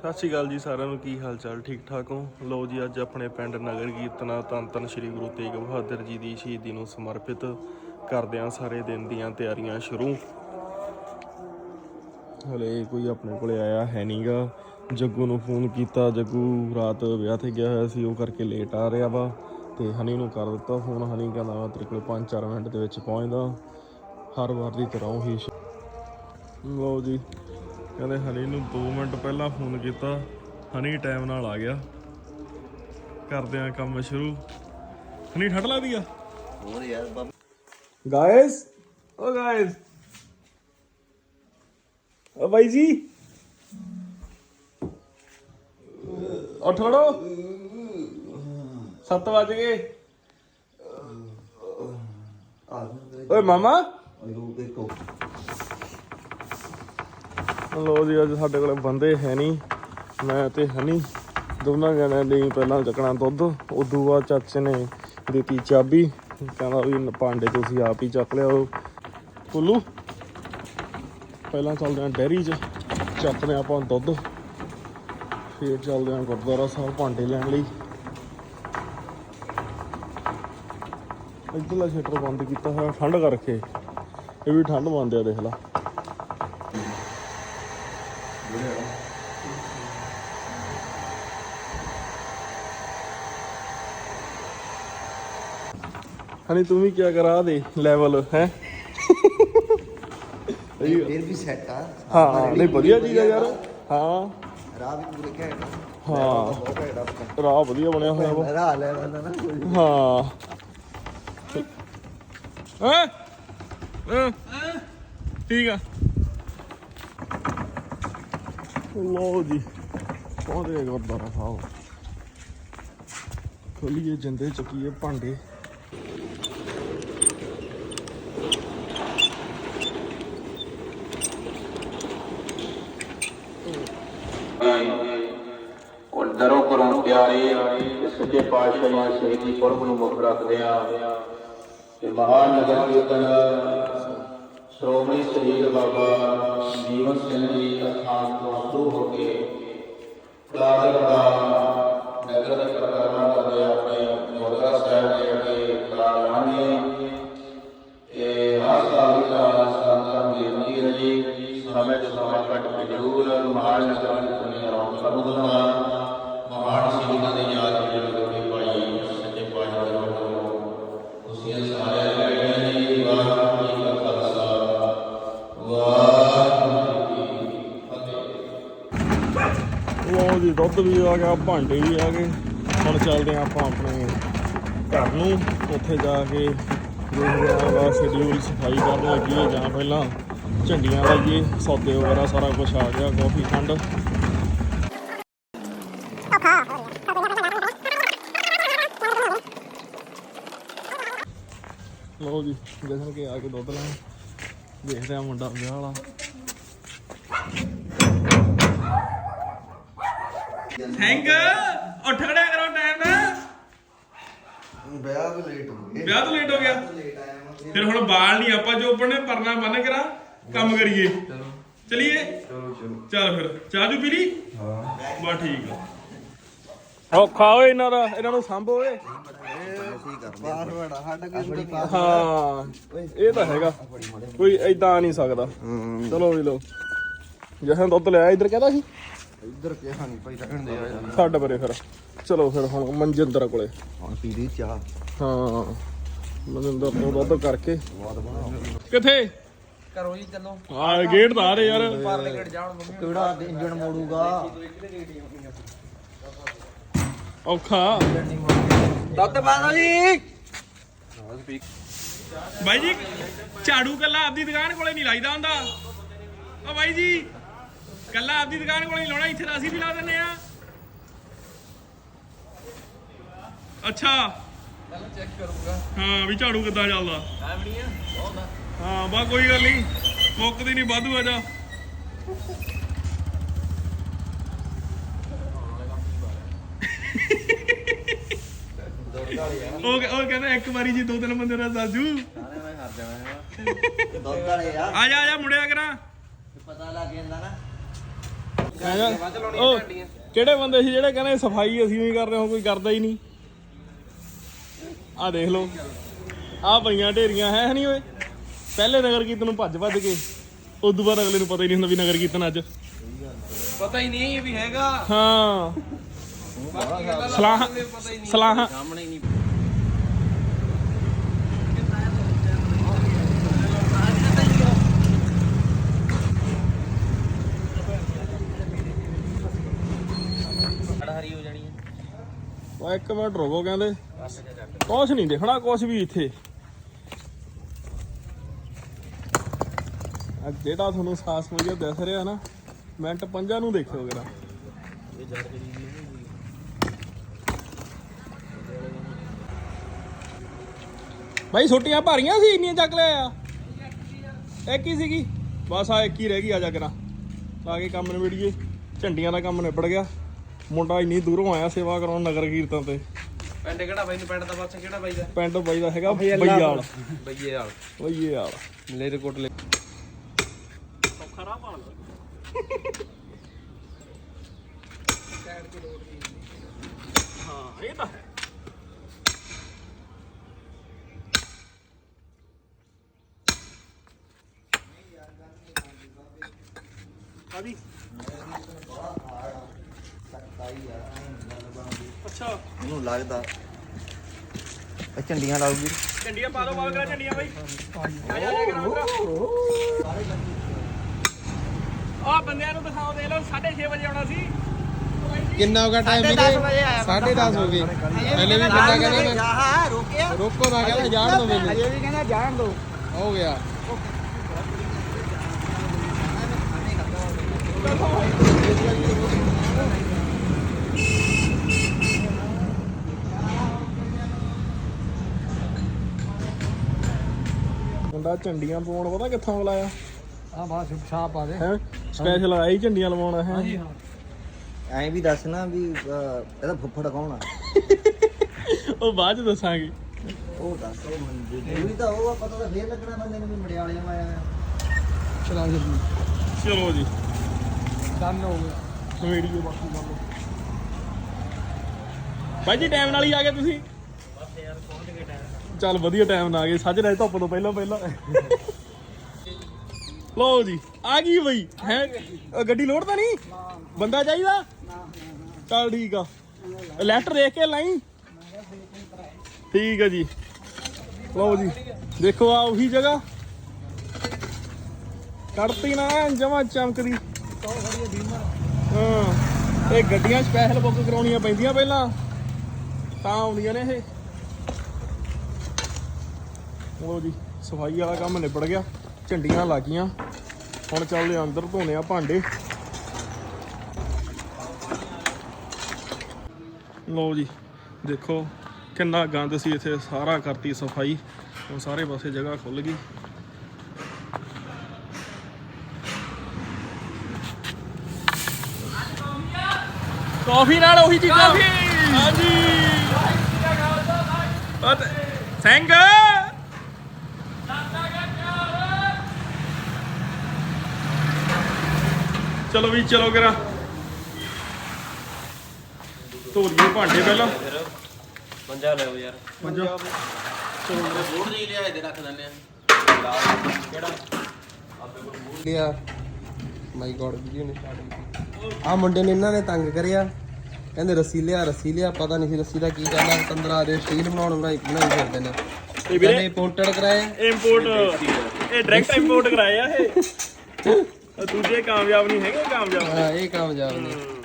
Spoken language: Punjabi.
ਸਤਿ ਸ਼੍ਰੀ ਅਕਾਲ ਜੀ ਸਾਰਿਆਂ ਨੂੰ, ਕੀ ਹਾਲ ਚਾਲ? ਠੀਕ ਠਾਕ ਹੋ? ਲੋ ਜੀ, ਅੱਜ ਆਪਣੇ ਪਿੰਡ ਨਗਰ ਕੀਰਤਨਾ ਧੰਨ ਧੰਨ ਸ਼੍ਰੀ ਗੁਰੂ ਤੇਗ ਬਹਾਦਰ ਜੀ ਦੀ ਸ਼ਹੀਦੀ ਨੂੰ ਸਮਰਪਿਤ ਕਰਦਿਆਂ ਸਾਰੇ ਦਿਨ ਦੀਆਂ ਤਿਆਰੀਆਂ ਸ਼ੁਰੂ। ਹਲੇ ਕੋਈ ਆਪਣੇ ਕੋਲੇ ਆਇਆ ਹੈ ਨਹੀਂਗਾ ਜੱਗੂ ਨੂੰ ਫੋਨ ਕੀਤਾ, ਜੱਗੂ ਰਾਤ ਵਿਆਹ ਤੇ ਗਿਆ ਹੋਇਆ ਸੀ, ਉਹ ਕਰਕੇ ਲੇਟ ਆ ਰਿਹਾ ਵਾ ਤੇ ਹਨੀ ਨੂੰ ਕਰ ਦਿੱਤਾ ਫੋਨ ਹਨੀ ਕਹਿੰਦਾ ਮੈਂ ਤੇਰੇ ਕੋਲ 5-4 ਮਿੰਟ ਦੇ ਵਿੱਚ ਪਹੁੰਚਦਾ। ਹਰ ਵਾਰ ਦੀ ਤਰ੍ਹਾਂ ਉਹੀ ਲਓ ਜੀ ਕਹਿੰਦੇ ਹਨੀ ਨੂੰ 2 ਮਿੰਟ ਪਹਿਲਾਂ ਫੋਨ ਕੀਤਾ ਹਨੀ ਟਾਈਮ ਨਾਲ ਆ ਗਿਆ। ਕਰਦੇ ਆ ਕੰਮ ਸ਼ੁਰੂ। ਹਨੀ ਠੱਡ ਲੱਗਦੀ ਆ? ਹੋਰ ਯਾਰ ਗਾਇਸ ਓ ਗਾਇਸ ਓ ਬਾਈ ਜੀ। ਉੱਠ ਖੜੋ। 7 ਵਜ ਗਏ। ਓਏ ਮਾਮਾ। ਰੂਪ ਦੇਖੋ। ਲੋ ਜੀ, ਅੱਜ ਸਾਡੇ ਕੋਲ ਬੰਦੇ ਹੈ ਨਹੀਂ, ਮੈਂ ਤੇ ਹਨੀ ਦੋਨਾਂ ਜਣਿਆਂ ਲਈ ਪਹਿਲਾਂ ਚੱਕਣਾ ਦੁੱਧ, ਉਦੋਂ ਬਾਅਦ ਚਾਚੇ ਨੇ ਦਿੱਤੀ ਚਾਬੀ। ਕਹਿੰਦਾ ਵੀ ਭਾਂਡੇ ਤੁਸੀਂ ਆਪ ਹੀ ਚੱਕ ਲਿਆਓ। ਕੁੱਲੂ ਪਹਿਲਾਂ ਚੱਲਦੇ ਆਂ ਡੈਰੀ 'ਚ, ਚੱਕਦੇ ਆਪਾਂ ਦੁੱਧ। ਫਿਰ ਚੱਲਦੇ ਆਂ ਗੁਰਦੁਆਰਾ ਸਾਹਿਬ ਭਾਂਡੇ ਲੈਣ ਲਈ। ਇੱਧਰਲਾ ਸ਼ਟਰ ਬੰਦ ਕੀਤਾ ਹੋਇਆ, ਠੰਡ ਕਰਕੇ। ਇਹ ਵੀ ਠੰਡ ਬੰਦ ਆ, ਦੇਖ ਲਾ। ਹਣੀ ਤੂੰ ਵੀ ਕੀ ਕਰਾ ਦੇ ਲੈਵਲ ਹੈ? ਇਹ ਫਿਰ ਵੀ ਸੈੱਟ ਆ। ਹਾਂ ਨਹੀਂ ਵਧੀਆ ਚੀਜ਼ ਆ ਯਾਰ। ਹਾਂ। ਰਾਹ ਵੀ ਪੂਰੇ ਘੈਂਟ। ਹਾਂ। ਰਾਹ ਵਧੀਆ ਬਣਿਆ ਹੋਇਆ ਵਾ। ਰਾਹ ਲੈ ਲੈਂਦਾ ਨਾ ਹਾਂ। ਹਾਂ। ਠੀਕ ਆ। ਲੋ ਜੀ। ਪਹੁੰਚ ਗਏ ਗੁਰਦੁਆਰਾ ਸਾਹਿਬ। ਖੋਲੀਏ ਜਿੰਦੇ ਚੱਕੀਏ ਭਾਂਡੇ। ਔਰ ਦਰੋਂ ਕਰੋਂ ਪਿਆਰੇ, ਸੱਚੇ ਪਾਤਸ਼ਾਹ ਸ਼ਹੀਦੀ ਪੁਰਬ ਨੂੰ ਮੁੱਖ ਰੱਖਦੇ ਆ ਤੇ ਮਹਾਨ ਨਗਰ ਕੀਰਤਨ ਸ਼੍ਰੋਮਣੀ ਸ਼ਹੀਦ ਬਾਬਾ ਜੀਵਨ ਸਿੰਘ ਜੀ ਅਥਾਨ ਤੋਂ ਸ਼ੁਰੂ ਹੋ ਕੇ ਕਲਾਦਰ ਦਾ ਨਗਰ ਦੇ ਪ੍ਰਕਾਰਾਂ ਕਰਦੇ ਆਪਣੇ ਗੁਰਦੁਆਰਾ ਸਾਹਿਬ ਦੇ ਅੱਗੇ ਕਰਾਵਾਂਗੇ ਇਹ ਦੁੱਧ ਵੀ ਆ ਗਿਆ, ਭਾਂਡੇ ਵੀ ਆ ਗਏ। ਹੁਣ ਚੱਲਦੇ ਹਾਂ ਆਪਾਂ ਆਪਣੇ ਘਰ ਨੂੰ। ਉੱਥੇ ਜਾ ਕੇ ਦੇਖਦੇ ਹਾਂ ਵਾ ਸ਼ਡਿਊਲ ਸਫ਼ਾਈ ਕਰਨ ਲੱਗੀ ਹੈ ਜਾਂ ਪਹਿਲਾਂ ਝੰਡੀਆਂ ਲਾਈਏ, ਸੌਦੇ ਵਗੈਰਾ ਸਾਰਾ ਕੁਝ ਆ ਗਿਆ ਕਾਫੀ ਖੰਡ। ਲਓ ਜੀ ਜਸ਼ਨ ਕੇ ਆ ਕੇ ਦੁੱਧ ਲੈਣ। ਦੇਖਦੇ ਆ ਮੁੰਡਾ ਵਿਆਹ ਵਾਲਾ। ਥੈਂਕ ਉੱਠ ਖੜਿਆ ਕਰੋ ਟਾਈਮ ਵਿਆਹ ਵੀ ਲੇਟ ਹੋ ਗਏ। ਵਿਆਹ ਤੋਂ ਲੇਟ ਹੋ ਗਿਆ। ਲੇਟ ਆਇਆ ਮੈਂ। ਫਿਰ ਹੁਣ ਬਾਲ ਨਹੀਂ ਆਪਾਂ ਜੋ ਪੜਨੇ ਪਰਨਾ ਬੰਨ ਕਰਾ ਕੰਮ ਕਰੀਏ। ਚਲੋ। ਚਲਿਏ? ਚਲੋ ਚਲੋ। ਚੱਲ ਫਿਰ। ਚਾਹ ਜੂ ਪੀ ਲਈ? ਹਾਂ। ਬਾ ਠੀਕ ਆ। ਔਖਾ ਓਏ ਇਹਨਾਂ ਦਾ ਇਹਨਾਂ ਨੂੰ ਸੰਭੋ ਓਏ। ਸਾਡਾ ਕੋਈ ਹਾਂ ਇਹ ਤਾਂ ਹੈਗਾ। ਕੋਈ ਐਦਾਂ ਨਹੀਂ ਸਕਦਾ। ਚਲੋ ਵੀ ਲੋ ਜਸ਼ਨ ਦੁੱਧ ਲਿਆ ਇੱਧਰ ਕਹਿੰਦਾ ਸੀ। ਇੱਧਰ ਕਿਹਾ ਨਹੀਂ ਭਾਈ ਰਹਿਣ ਦੇ ਆ ਜਾਣਾ ਛੱਡ ਪਰੇ ਫਿਰ। ਚਲੋ ਫਿਰ ਹੁਣ ਮਨਜਿੰਦਰ ਕੋਲੇ। ਹੁਣ ਪੀ ਲਈ ਚਾਹ। ਹਾਂ ਮਨਜਿੰਦਰ ਤੋਂ ਦੁੱਧ ਕਰਕੇ। ਕਿੱਥੇ? ਕਰੋ ਜੀ ਚੱਲੋ। ਆ ਗੇਟ ਤਾਂ ਆ ਰਹੇ ਯਾਰ। ਪਾਰਲੇ ਗੇਟ ਜਾਣ ਮੰਮੀ ਕਿਹੜਾ ਇੰਜਣ ਮੋੜੂਗਾ? ਔਖਾ। ਦੁੱਧ ਪਾ ਦੋ ਜੀ। ਬਾਈ ਜੀ ਝਾੜੂ ਕੱਲਾ ਆਪਦੀ ਦੁਕਾਨ ਕੋਲੇ ਨਹੀਂ ਲਾਈਦਾ ਹੁੰਦਾ। ਓ ਬਾਈ ਜੀ। ਕੱਲਾ ਆਪਦੀ ਦੁਕਾਨ ਕੋਲੇ ਨਹੀਂ ਲਾਉਣਾ ਇੱਥੇ ਤਾਂ ਅਸੀਂ ਵੀ ਲਾ ਦਿੰਨੇ ਆ ਅੱਛਾ। ਪਹਿਲਾਂ ਚੈੱਕ ਕਰੂੰਗਾ। ਹਾਂ ਵੀ ਝਾੜੂ ਕਿੱਦਾਂ ਚੱਲਦਾ? ਆ ਬਹੁਤ ਆ। ਹਾਂ ਬਾ ਕੋਈ ਗੱਲ ਨਹੀਂ ਮੁੱਕਦੀ ਨਹੀਂ ਵਾਧੂ ਆ ਜਾ। ਉਹ ਉਹ ਕਹਿੰਦਾ ਇੱਕ ਵਾਰੀ ਜੀ ਦੋ ਤਿੰਨ ਬੰਦੇ ਨਾਲ ਸਾਜੂ ਦੁੱਧ ਵਾਲੇ ਆ। ਆ ਜਾ ਆ ਜਾ ਮੁੜਿਆ ਕਰਾਂ। ਪਤਾ ਲੱਗ ਜਾਂਦਾ ਨਾ। ਉਹ ਕਿਹੜੇ ਬੰਦੇ ਸੀ ਜਿਹੜੇ ਕਹਿੰਦੇ ਸਫ਼ਾਈ ਅਸੀਂ ਵੀ ਕਰ ਰਹੇ ਹਾਂ ਕੋਈ ਕਰਦਾ ਹੀ ਨਹੀਂ। ਆ ਦੇਖ ਲਓ। ਆ ਪਈਆਂ ਢੇਰੀਆਂ ਹੈ ਨਹੀਂ ਓਏ? ਪਹਿਲੇ ਨਗਰ ਕੀਰਤਨ ਨੂੰ ਭੱਜ ਭੱਜ ਕੇ ਉਦੋਂ ਬਾਅਦ ਅਗਲੇ ਨੂੰ ਪਤਾ ਹੀ ਨਹੀਂ ਹੁੰਦਾ ਵੀ ਨਗਰ ਕੀਰਤਨ ਅੱਜ। ਪਤਾ ਹੀ ਨਹੀਂ ਵੀ ਹੈਗਾ। ਹਾਂ। ਸਲਾਹ ਸਲਾਹ ਸਾਹਮਣੇ ਹੀ ਨਹੀਂ ਹਰੀ ਹੋ ਜਾਣੀ ਹੈ ਉਹ ਇੱਕ ਮਿੰਟ ਰੁਕੋ ਕਹਿੰਦੇ। ਕੁਛ ਨਹੀਂ ਦੇਖਣਾ, ਕੁਛ ਵੀ ਇੱਥੇ। ਆ ਜਿਹੜਾ ਤੁਹਾਨੂੰ ਸਾਸ ਵਜੇ ਦਿਸ ਰਿਹਾ ਨਾ, ਮਿੰਟ ਪੰਜਾਂ ਨੂੰ ਦੇਖਿਓ ਜਰਾ। ਭਾਈ ਛੋਟੀਆਂ ਭਾਰੀਆਂ ਸੀ, ਇੰਨੀਆਂ ਚੱਕ ਲਿਆ ਆ। ਇੱਕ ਹੀ ਸੀਗੀ। ਬਸ ਆ ਇੱਕ ਹੀ ਰਹਿ ਗਈ ਆ ਜਾ ਕਰਾਂ ਲਾ ਕੇ ਕੰਮ ਨਿਬੜੀਏ ਝੰਡੀਆਂ ਦਾ ਕੰਮ ਨਿਬੜ ਗਿਆ। ਮੁੰਡਾ ਇੰਨੀ ਦੂਰੋਂ ਆਇਆ ਸੇਵਾ ਕਰਾਉਣ ਨਗਰ ਕੀਰਤਨ ਤੇ। ਪਿੰਡ ਕਿਹੜਾ ਬਾਈ? ਨੂੰ ਪਿੰਡ ਦਾ ਬਸ ਕਿਹੜਾ ਬਾਈ ਦਾ? ਪਿੰਡ ਬਾਈ ਦਾ ਹੈਗਾ ਬਈਆਲ। ਬਈਏ ਵਾਲ ਬਈਆਲ ਮੇਰੇ ਕੋਟਲੇ ਖਰਾ ਪਾਣ ਹਾਂ ਇਹ ਤਾਂ ਹੈ। ਆਦੀ ਅੱਛਾ। ਮੈਨੂੰ ਲੱਗਦਾ ਇਹ ਝੰਡੀਆਂ ਲਾਉਗੀ ਝੰਡੀਆਂ ਪਾ ਦੋ ਬਾਲ ਕਰਾ ਝੰਡੀਆਂ ਬਾਈ। ਆ ਜਾ ਜਾ ਕਰਾ। ਆ ਬੰਦਿਆਂ ਨੂੰ ਦਿਖਾਓ ਦੇ ਲਓ 6:30 ਵਜੇ ਆਉਣਾ ਸੀ। ਕਿੰਨਾ ਹੋ ਗਿਆ ਟਾਈਮ ਵੀਰੇ? 10:30 ਹੋ ਗਏ। ਪਹਿਲੇ ਵੀ ਬੰਦਾ ਕਹਿੰਦਾ ਮੈਂ ਹਾਂ ਰੋਕਿਆ। ਰੋਕੋ ਨਾ ਕਹਿੰਦਾ ਜਾਣ ਦੋ ਮੈਨੂੰ। ਅਜੇ ਵੀ ਕਹਿੰਦਾ ਜਾਣ ਦੋ। ਹੋ ਗਿਆ। ਮੁੰਡਾ ਝੰਡੀਆਂ ਪਾਉਣ ਪਤਾ ਕਿੱਥੋਂ ਬੁਲਾਇਆ ਆ ਬਾ ਛਾਪ ਆ ਦੇ। ਹੈ? ਸਪੈਸ਼ਲ ਹੀ ਝੰਡੀਆਂ ਲਵਾਉਣਾ ਹੈ? ਐਂ ਵੀ ਦੱਸ ਨਾ ਵੀ ਅਹ, ਇਹਦਾ ਫੁੱਫੜ ਕੌਣ ਆ? ਉਹ ਬਾਅਦ ਚ ਦੱਸਾਂਗੇ। ਉਹ ਦੱਸ ਉਹ ਮੰਦੀ ਜ਼ਰੂਰੀ ਤਾਂ ਉਹ ਆ, ਪਤਾ ਤਾਂ ਫੇਰ ਲੱਗਣਾ ਬੰਦੇ ਨੂੰ ਵੀ ਮੜਿਆਲਿਆਂ ਆਇਆ ਆ ਚਲਾ ਜਲਦੀ ਚਲੋ ਜੀ। ਡਨ ਹੋ ਗਿਆ। ਵੀਡੀਓ ਬਾਕੀ ਗੱਲ ਭਾਈ ਜੀ ਟਾਈਮ ਨਾਲ ਹੀ ਆ ਗਏ ਤੁਸੀਂ? ਚੱਲ ਵਧੀਆ ਟਾਈਮ ਨਾ ਗਏ ਸੱਜ ਰਹੇ ਧੁੱਪ ਤੋਂ ਪਹਿਲਾਂ ਪਹਿਲਾਂ। ਲਓ ਜੀ, ਆ ਗਈ ਬਈ, ਹੈ ਗੱਡੀ ਲੋਡ ਤਾਂ ਨਹੀਂ? ਬੰਦਾ ਚਾਹੀਦਾ? ਚੱਲ ਠੀਕ ਆ। ਲੈਫਟ ਦੇਖ ਕੇ ਲਾਈ। ਠੀਕ ਆ ਜੀ। ਲਓ ਜੀ, ਦੇਖੋ ਆ ਉਹੀ ਜਗ੍ਹਾ। ਕੜਤੀ ਨਾ ਜਮਾ ਚਮਕਦੀ। ਹਾਂ, ਇਹ ਗੱਡੀਆਂ ਸਪੈਸ਼ਲ ਬੁੱਕ ਕਰਾਉਣੀਆਂ ਪੈਂਦੀਆਂ ਪਹਿਲਾਂ। ਤਾਂ ਆਉਂਦੀਆਂ ਨੇ ਇਹ। ਲੋ ਜੀ ਸਫ਼ਾਈ ਵਾਲਾ ਕੰਮ ਨਿਬੜ ਗਿਆ ਝੰਡੀਆਂ ਲੱਗ ਗਈਆਂ ਹੁਣ ਚੱਲਦੇ ਅੰਦਰ ਧੋਨੇ ਆ ਭਾਂਡੇ। ਲੋ ਜੀ ਦੇਖੋ ਕਿੰਨਾ ਗੰਦ ਸੀ ਇੱਥੇ ਸਾਰਾ ਕਰਤੀ ਸਫ਼ਾਈ। ਹੁਣ ਸਾਰੇ ਪਾਸੇ ਜਗ੍ਹਾ ਖੁੱਲ ਗਈ। ਕਾਫੀ ਨਾਲ ਉਹੀ ਚੀਜ਼। ਹਾਂਜੀ। ਪਤ ਸਿੰਘ ਚਲੋ ਵੀ ਚਲੋ ਕਰਾ। ਧੋ ਲਈਏ ਭਾਂਡੇ ਪਹਿਲਾਂ। ਪੰਜਾ ਲਿਓ ਯਾਰ। ਪੰਜਾ ਬੋਰਡ ਜੀ ਲਿਆ। ਇਹਦੇ ਰੱਖ ਦਿੰਦੇ ਆ ਲਿਆ ਮਾਈ ਗॉड ਵੀਡੀਓ ਨੇ ਸਟਾਰਟ ਆ ਮੁੰਡੇ ਨੇ ਇਹਨਾਂ ਨੇ ਤੰਗ ਕਰਿਆ। ਕਹਿੰਦੇ ਰੱਸੀ ਲਿਆ ਰੱਸੀ ਲਿਆ ਪਤਾ ਨਹੀਂ ਸੀ ਰੱਸੀ ਦਾ ਕੀ ਕਰਨਾ। ਤੰਦਰਾ ਦੇ ਸਟੀਲ ਬਣਾਉਣ ਬਣਾਈ ਬਣਾਈ ਫਿਰਦੇ ਨੇ। ਇਹ ਵੀਰੇ ਇੰਪੋਰਟਡ ਕਰਾਇਆ ਇੰਪੋਰਟ ਇਹ ਡਾਇਰੈਕਟ ਇੰਪੋਰਟ ਕਰਾਇਆ ਇਹ। ਦੂਜੇ ਕਾਮਯਾਬ ਨਹੀਂ ਹੈਗੇ ਕਾਮਯਾਬ ਹਾਂ ਇਹ ਕਾਮਯਾਬ ਨੇ।